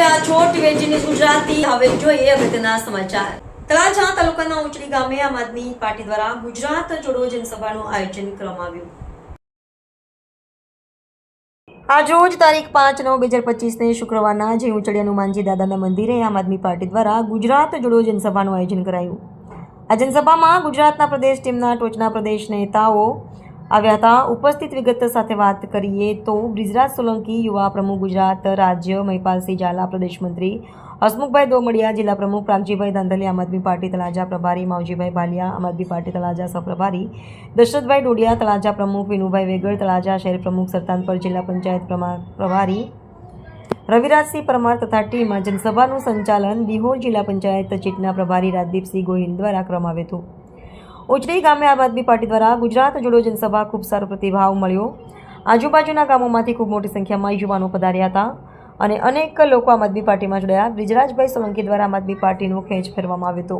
રહ્યા તારીખ પાંચ નવ બે હજાર પચીસને શુક્રવારના જે ઉચડી હનુમાનજી દાદાના મંદિરે આમ આદમી પાર્ટી દ્વારા ગુજરાત જોડો જનસભાનું આયોજન કરાયું. આ જનસભામાં ગુજરાતના પ્રદેશ ટીમના ટોચના પ્રદેશ નેતાઓ આવ્યા હતા. ઉપસ્થિત વિગત સાથે વાત કરીએ તો બ્રિજરાજ સોલંકી યુવા પ્રમુખ ગુજરાત રાજ્ય મહિપાલસિંહ ઝાલા, પ્રદેશ મંત્રી હસમુખભાઈ દોમડિયા, જિલ્લા પ્રમુખ પ્રાગજીભાઈ ધાંધલી આમ આદમી પાર્ટી તલાજા પ્રભારી માવજીભાઈ ભાલિયા, આમ આદમી પાર્ટી તલાજા સહપ્રભારી દશરથભાઈ ડોડિયા તલાજા પ્રમુખ વિનુભાઈ વેગડ, તળાજા શહેર પ્રમુખ સરતાનપર જિલ્લા પંચાયત પ્રભારી રવિરાજસિંહ પરમાર તથા ટીમ જનસભાનું સંચાલન દિહોર જિલ્લા પંચાયત ચીટના પ્રભારી રાજદીપસિંહ ગોહિલ દ્વારા કરવામાં આવ્યું હતું. ઉચડી ગામે આમ આદમી પાર્ટી દ્વારા ગુજરાત જોડો જનસભા ખૂબ સારો પ્રતિભાવ મળ્યો. આજુબાજુના ગામોમાંથી ખૂબ મોટી સંખ્યામાં યુવાનો પધાર્યા હતા અને અનેક લોકો આમ આદમી પાર્ટીમાં જોડાયા. બ્રિજરાજભાઈ સોલંકી દ્વારા આમ આદમી પાર્ટીનો ખેંચ ફેરવામાં આવ્યો હતો.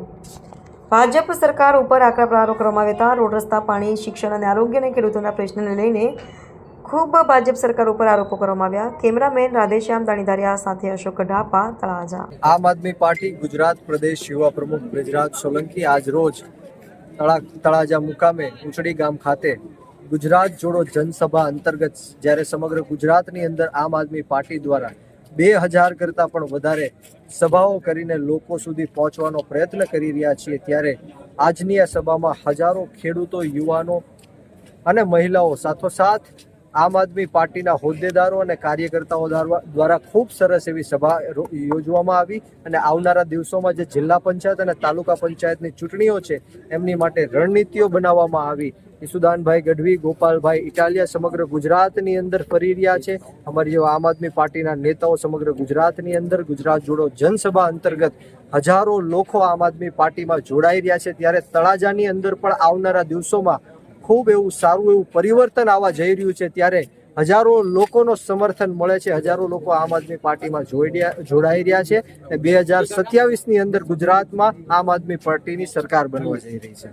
ભાજપ સરકાર ઉપર આકરા પ્રહારો કરવામાં આવ્યા હતા. રોડ, રસ્તા, પાણી, શિક્ષણ અને આરોગ્ય અને ખેડૂતોના પ્રશ્નને લઈને ખૂબ ભાજપ સરકાર ઉપર આરોપો કરવામાં આવ્યા. કેમેરામેન રાધેશ્યામ દાણીધારિયા સાથે અશોક ઢાપા તળાજા. આમ આદમી પાર્ટી ગુજરાત પ્રદેશ યુવા પ્રમુખ બ્રિજરાજ સોલંકી આજ રોજ તળા તળાજા મુકામે ઉચડી ગામ ખાતે ગુજરાત જોડો જનસભા અંતર્ગત જ્યારે સમગ્ર ગુજરાતની અંદર આમ આદમી પાર્ટી દ્વારા બે હજાર કરતાં પણ વધારે સભાઓ કરીને લોકો સુધી પહોંચવાનો પ્રયત્ન કરી રહ્યા છીએ, ત્યારે આજની આ સભામાં હજારો ખેડૂતો, યુવાનો અને મહિલાઓ સાથોસાથ આમ આદમી પાર્ટીના હોદ્દેદારો અને કાર્યકર્તાઓ દ્વારા ખૂબ સરસ એવી સભા યોજવામાં આવી અને આવનારા દિવસોમાં જે જિલ્લા પંચાયત અને તાલુકા પંચાયતની ચૂંટણીઓ છે, એમની માટે રણનીતિઓ બનાવવામાં આવી. ઈસુદાનભાઈ ગઢવી, ગોપાલભાઈ ઇટાલિયા સમગ્ર ગુજરાતની અંદર ફરી રહ્યા છે. અમારી જેવા આમ આદમી પાર્ટીના નેતાઓ સમગ્ર ગુજરાતની અંદર. ગુજરાત જોડો જનસભા અંતર્ગત હજારો લોકો આમ આદમી પાર્ટીમાં જોડાઈ રહ્યા છે. ત્યારે તળાજાની અંદર પણ આવનારા દિવસોમાં ખૂબ એવું સારું એવું પરિવર્તન આવવા જઈ રહ્યું છે ત્યારે હજારો લોકોનો સમર્થન મળે છે. હજારો લોકો આમ આદમી પાર્ટીમાં જોડાઈ રહ્યા છે અને બે હજાર સત્યાવીસની અંદર ગુજરાતમાં આમ આદમી પાર્ટીની સરકાર બનવા જઈ રહી છે.